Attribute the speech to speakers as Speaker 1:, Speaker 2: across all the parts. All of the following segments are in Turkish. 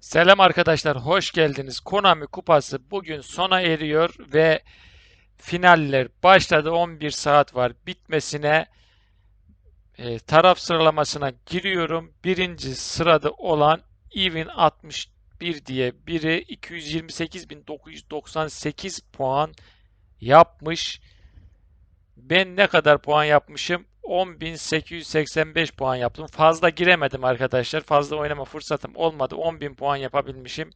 Speaker 1: Selam arkadaşlar, hoş geldiniz. Konami Kupası bugün sona eriyor ve finaller başladı. 11 saat var bitmesine. E, taraf sıralamasına giriyorum. Birinci sırada olan Even 61 diye biri 228.998 puan yapmış. Ben ne kadar puan yapmışım? 10.885 puan yaptım. Fazla giremedim arkadaşlar. Fazla oynama fırsatım olmadı. 10.000 puan yapabilmişim.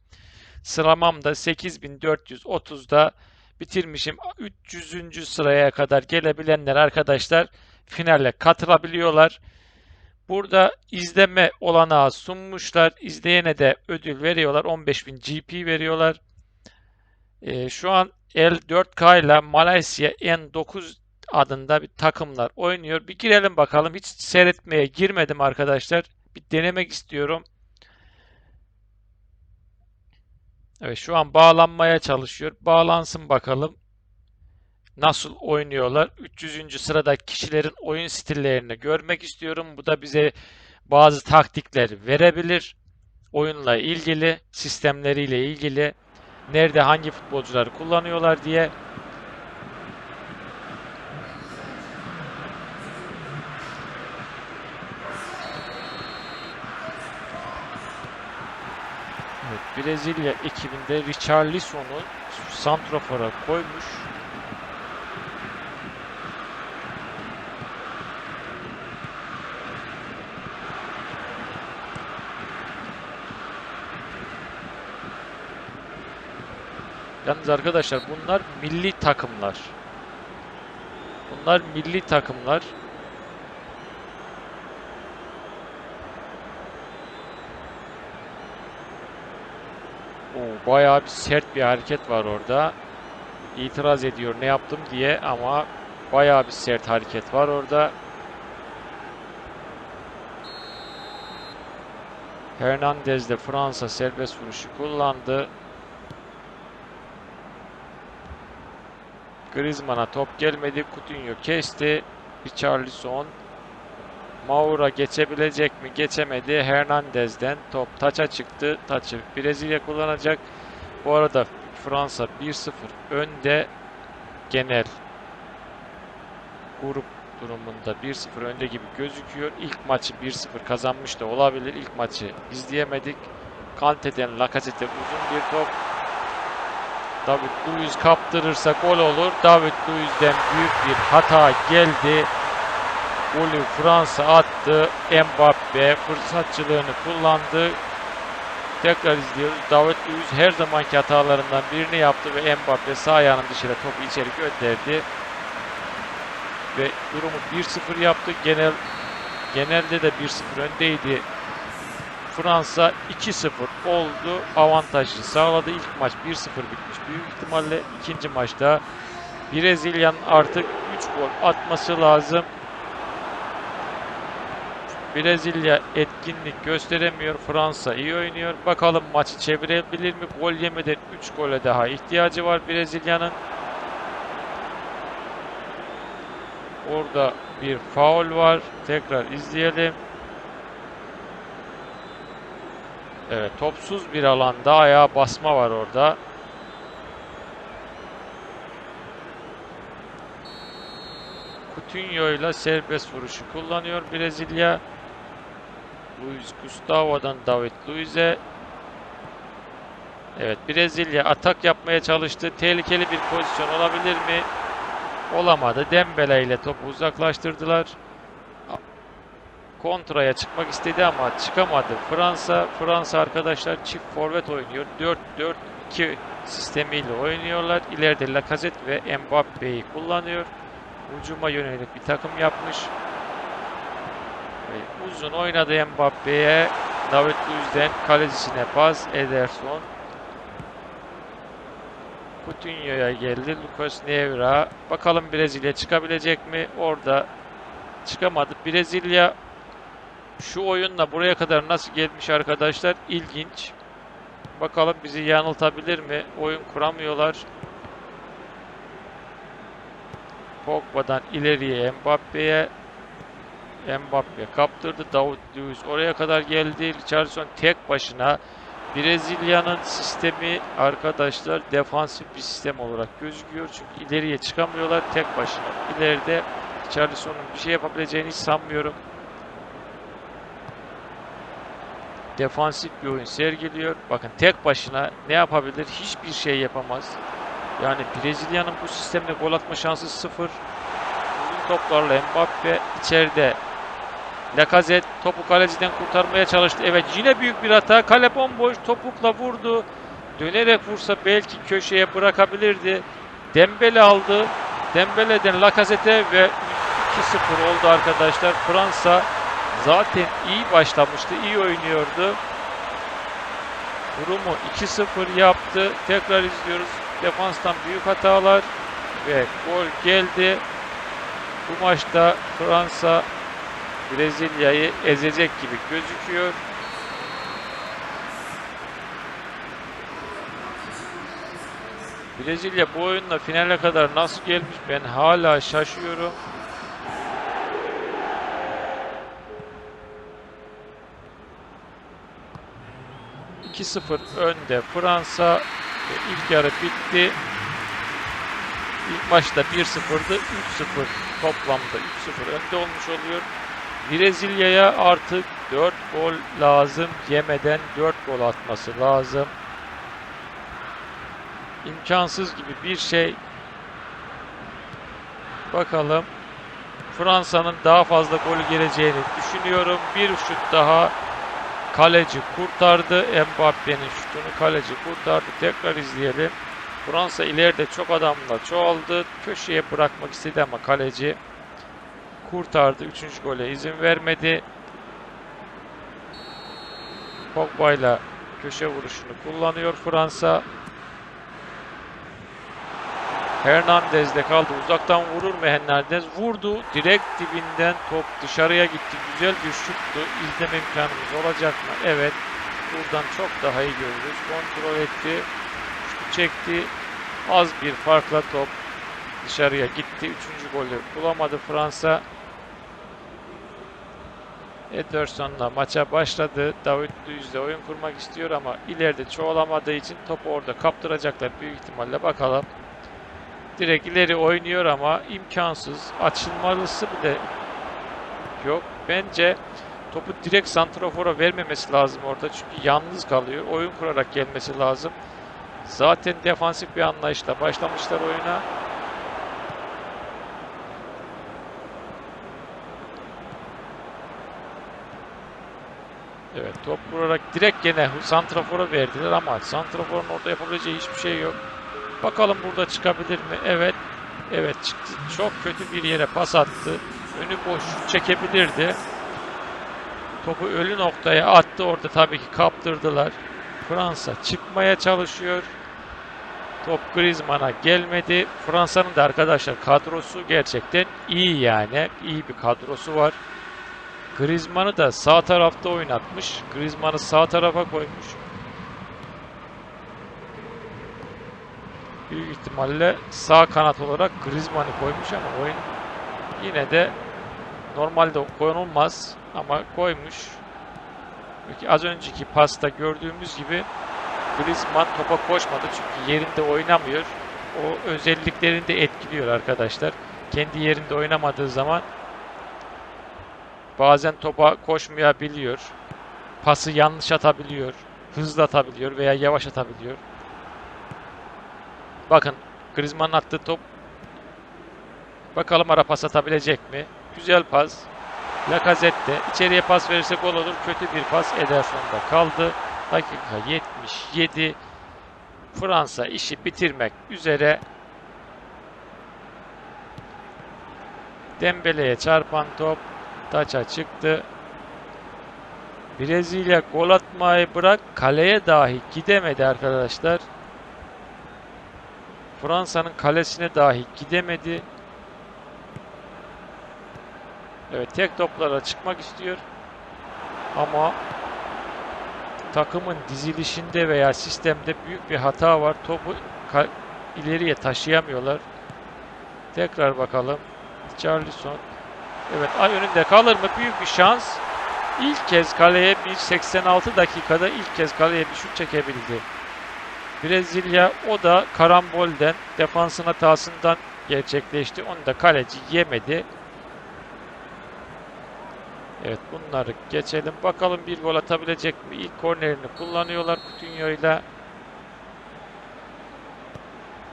Speaker 1: Sıramam da 8.430'da bitirmişim. 300. sıraya kadar gelebilenler arkadaşlar finale katılabiliyorlar. Burada izleme olanağı sunmuşlar. İzleyene de ödül veriyorlar. 15.000 GP veriyorlar. Ee, şu an L4K ile Malezya N9 adında bir takımlar oynuyor. Bir girelim bakalım. Hiç seyretmeye girmedim arkadaşlar. Bir denemek istiyorum. Evet şu an bağlanmaya çalışıyor. Bağlansın bakalım. Nasıl oynuyorlar? 300. sıradaki kişilerin oyun stillerini görmek istiyorum. Bu da bize bazı taktikler verebilir. Oyunla ilgili, sistemleriyle ilgili, nerede hangi futbolcuları kullanıyorlar diye. Brezilya ekibinde Richarlison'u santrafora koymuş. Yalnız arkadaşlar bunlar milli takımlar. Bunlar milli takımlar. Oo, bayağı bir sert bir hareket var orada. İtiraz ediyor ne yaptım diye ama bayağı bir sert hareket var orada. Hernandez de Fransa serbest vuruşu kullandı. Griezmann'a top gelmedi. Coutinho kesti. Richarlison. Maura geçebilecek mi? Geçemedi. Hernandez'den top taça çıktı. Taçı Brezilya kullanacak. Bu arada Fransa 1-0 önde. Genel grup durumunda 1-0 önde gibi gözüküyor. İlk maçı 1-0 kazanmış da olabilir. İlk maçı izleyemedik. Kante'den Lacazette uzun bir top. David Luiz kaptırırsa gol olur. David Luiz'den büyük bir hata geldi. Golü Fransa attı. Mbappe fırsatçılığını kullandı. Tekrar izliyoruz. David Luiz her zamanki hatalarından birini yaptı ve Mbappe sağ ayağının dışıyla topu içeri gönderdi. Ve durumu 1-0 yaptı. Genel genelde de 1-0 öndeydi. Fransa 2-0 oldu. Avantajı sağladı. İlk maç 1-0 bitmiş. Büyük ihtimalle ikinci maçta Brezilya'nın artık 3 gol atması lazım. Brezilya etkinlik gösteremiyor. Fransa iyi oynuyor. Bakalım maçı çevirebilir mi? Gol yemeden 3 gole daha ihtiyacı var Brezilya'nın. Orada bir faul var. Tekrar izleyelim. Evet, topsuz bir alanda ayağa basma var orada. Coutinho ile serbest vuruşu kullanıyor Brezilya. Luis Gustavo'dan David Luiz'e. Evet, Brezilya atak yapmaya çalıştı. Tehlikeli bir pozisyon olabilir mi? Olamadı. Dembele ile topu uzaklaştırdılar. Kontraya çıkmak istedi ama çıkamadı. Fransa, Fransa arkadaşlar çift forvet oynuyor. 4-4-2 sistemiyle oynuyorlar. İleride Lacazette ve Mbappe'yi kullanıyor. Hücuma yönelik bir takım yapmış. Uzun oynadı Mbappe'ye. David Luiz'den kalecisine pas. Ederson. Coutinho'ya geldi. Lucas Neira. Bakalım Brezilya çıkabilecek mi? Orada çıkamadı. Brezilya şu oyunla buraya kadar nasıl gelmiş arkadaşlar? İlginç. Bakalım bizi yanıltabilir mi? Oyun kuramıyorlar. Pogba'dan ileriye Mbappe'ye Mbappe kaptırdı. Davut Luiz oraya kadar geldi. Richarlison tek başına Brezilya'nın sistemi arkadaşlar defansif bir sistem olarak gözüküyor. Çünkü ileriye çıkamıyorlar tek başına. İleride Charlison'un bir şey yapabileceğini hiç sanmıyorum. Defansif bir oyun sergiliyor. Bakın tek başına ne yapabilir? Hiçbir şey yapamaz. Yani Brezilya'nın bu sistemde gol atma şansı sıfır. Uzun toplarla Mbappe içeride Lacazette topu kaleciden kurtarmaya çalıştı. Evet yine büyük bir hata. Kale bomboş. Topukla vurdu. Dönerek vursa belki köşeye bırakabilirdi. Dembele aldı. Dembele'den Lacazette'e ve 2-0 oldu arkadaşlar. Fransa zaten iyi başlamıştı. iyi oynuyordu. Durumu 2-0 yaptı. Tekrar izliyoruz. Defanstan büyük hatalar ve gol geldi. Bu maçta Fransa Brezilya'yı ezecek gibi gözüküyor. Brezilya bu oyunla finale kadar nasıl gelmiş ben hala şaşıyorum. ...2-0 önde Fransa ilk yarı bitti. İlk maçta 1-0'dı, 3-0 toplamda 3-0 önde olmuş oluyor. Brezilya'ya artık 4 gol lazım. Yemeden 4 gol atması lazım. İmkansız gibi bir şey. Bakalım. Fransa'nın daha fazla gol geleceğini düşünüyorum. Bir şut daha kaleci kurtardı. Mbappe'nin şutunu kaleci kurtardı. Tekrar izleyelim. Fransa ileride çok adamla çoğaldı. Köşeye bırakmak istedi ama kaleci kurtardı. Üçüncü gole izin vermedi. Pogba ile köşe vuruşunu kullanıyor Fransa. Hernandez de kaldı. Uzaktan vurur mu Hernandez? Vurdu. Direkt dibinden top dışarıya gitti. Güzel bir şuttu. İzleme imkanımız olacak mı? Evet. Buradan çok daha iyi görürüz. Kontrol etti. Şutu çekti. Az bir farkla top dışarıya gitti. Üçüncü golü bulamadı Fransa. Ederson'la maça başladı. David Luiz de oyun kurmak istiyor ama ileride çoğalamadığı için topu orada kaptıracaklar büyük ihtimalle. Bakalım. Direkt ileri oynuyor ama imkansız. Açılmalısı bile yok. Bence topu direkt santrafora vermemesi lazım orada. Çünkü yalnız kalıyor. Oyun kurarak gelmesi lazım. Zaten defansif bir anlayışla başlamışlar oyuna. Evet top vurarak direkt gene santrafora verdiler ama santraforun orada yapabileceği hiçbir şey yok. Bakalım burada çıkabilir mi? Evet. Evet çıktı. Çok kötü bir yere pas attı. Önü boş çekebilirdi. Topu ölü noktaya attı. Orada tabii ki kaptırdılar. Fransa çıkmaya çalışıyor. Top Griezmann'a gelmedi. Fransa'nın da arkadaşlar kadrosu gerçekten iyi yani. İyi bir kadrosu var. Griezmann'ı da sağ tarafta oynatmış. Griezmann'ı sağ tarafa koymuş. Büyük ihtimalle sağ kanat olarak Griezmann'ı koymuş ama oyun yine de normalde koyulmaz ama koymuş. Peki az önceki pasta gördüğümüz gibi Griezmann topa koşmadı çünkü yerinde oynamıyor. O özelliklerini de etkiliyor arkadaşlar. Kendi yerinde oynamadığı zaman bazen topa koşmayabiliyor. Pası yanlış atabiliyor. Hızlı atabiliyor veya yavaş atabiliyor. Bakın Griezmann'ın attığı top. Bakalım ara pas atabilecek mi? Güzel pas. Lacazette içeriye pas verirse gol olur. Kötü bir pas Ederson'da kaldı. Dakika 77. Fransa işi bitirmek üzere. Dembele'ye çarpan top taça çıktı. Brezilya gol atmayı bırak kaleye dahi gidemedi arkadaşlar. Fransa'nın kalesine dahi gidemedi. Evet tek toplara çıkmak istiyor. Ama takımın dizilişinde veya sistemde büyük bir hata var. Topu ileriye taşıyamıyorlar. Tekrar bakalım. Charlison. Evet ay önünde kalır mı? Büyük bir şans. ilk kez kaleye bir 86 dakikada ilk kez kaleye bir şut çekebildi. Brezilya o da karambolden, defansın hatasından gerçekleşti. Onu da kaleci yemedi. Evet bunları geçelim. Bakalım bir gol atabilecek mi? İlk kornerini kullanıyorlar ile.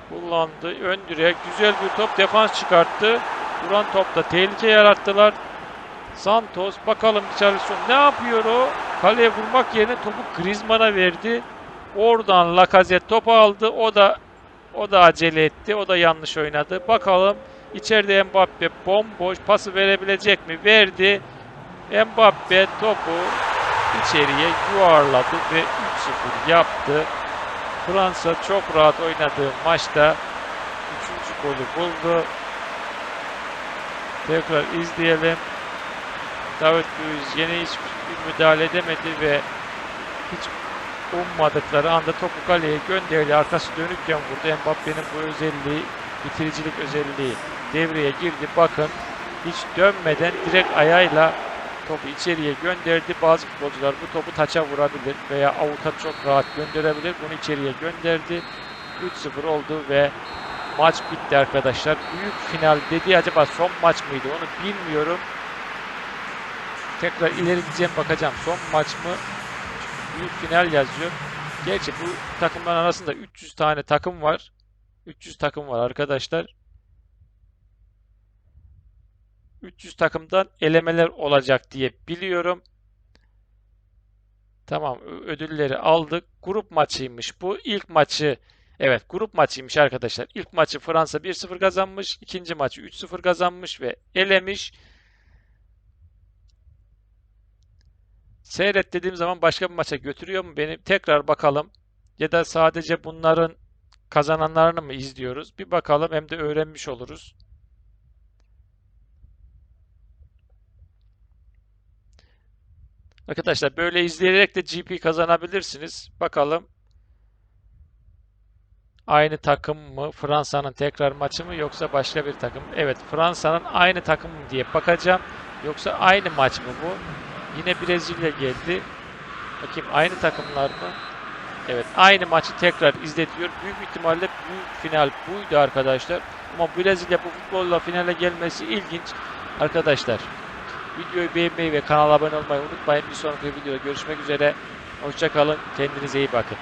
Speaker 1: Kullandı. Ön direğe güzel bir top defans çıkarttı. Duran topta tehlike yarattılar. Santos bakalım Richarlison ne yapıyor o? Kaleye vurmak yerine topu Griezmann'a verdi. Oradan Lacazette topu aldı. O da o da acele etti. O da yanlış oynadı. Bakalım içeride Mbappe bomboş pası verebilecek mi? Verdi. Mbappe topu içeriye yuvarladı ve 3-0 yaptı. Fransa çok rahat oynadığı maçta 3. golü buldu. Tekrar izleyelim. David Luiz yine hiçbir müdahale edemedi ve hiç ummadıkları anda topu kaleye gönderdi. Arkası dönükken vurdu. Mbappe'nin bu özelliği, bitiricilik özelliği devreye girdi. Bakın hiç dönmeden direkt ayağıyla topu içeriye gönderdi. Bazı futbolcular bu topu taça vurabilir veya avuta çok rahat gönderebilir. Bunu içeriye gönderdi. 3-0 oldu ve maç bitti arkadaşlar. Büyük final dedi acaba son maç mıydı onu bilmiyorum. Tekrar ileri gideceğim bakacağım. Son maç mı? Büyük final yazıyor. Gerçi bu takımların arasında 300 tane takım var. 300 takım var arkadaşlar. 300 takımdan elemeler olacak diye biliyorum. Tamam ödülleri aldık. Grup maçıymış bu. İlk maçı evet grup maçıymış arkadaşlar. İlk maçı Fransa 1-0 kazanmış. ikinci maçı 3-0 kazanmış ve elemiş. Seyret dediğim zaman başka bir maça götürüyor mu beni? Tekrar bakalım. Ya da sadece bunların kazananlarını mı izliyoruz? Bir bakalım hem de öğrenmiş oluruz. Arkadaşlar böyle izleyerek de GP kazanabilirsiniz. Bakalım. Aynı takım mı? Fransa'nın tekrar maçı mı yoksa başka bir takım? Evet, Fransa'nın aynı takım mı diye bakacağım. Yoksa aynı maç mı bu? Yine Brezilya geldi. Bakayım aynı takımlar mı? Evet, aynı maçı tekrar izletiyor. Büyük ihtimalle büyük final buydu arkadaşlar. Ama Brezilya bu futbolla finale gelmesi ilginç arkadaşlar. Videoyu beğenmeyi ve kanala abone olmayı unutmayın. Bir sonraki videoda görüşmek üzere. Hoşçakalın. Kendinize iyi bakın.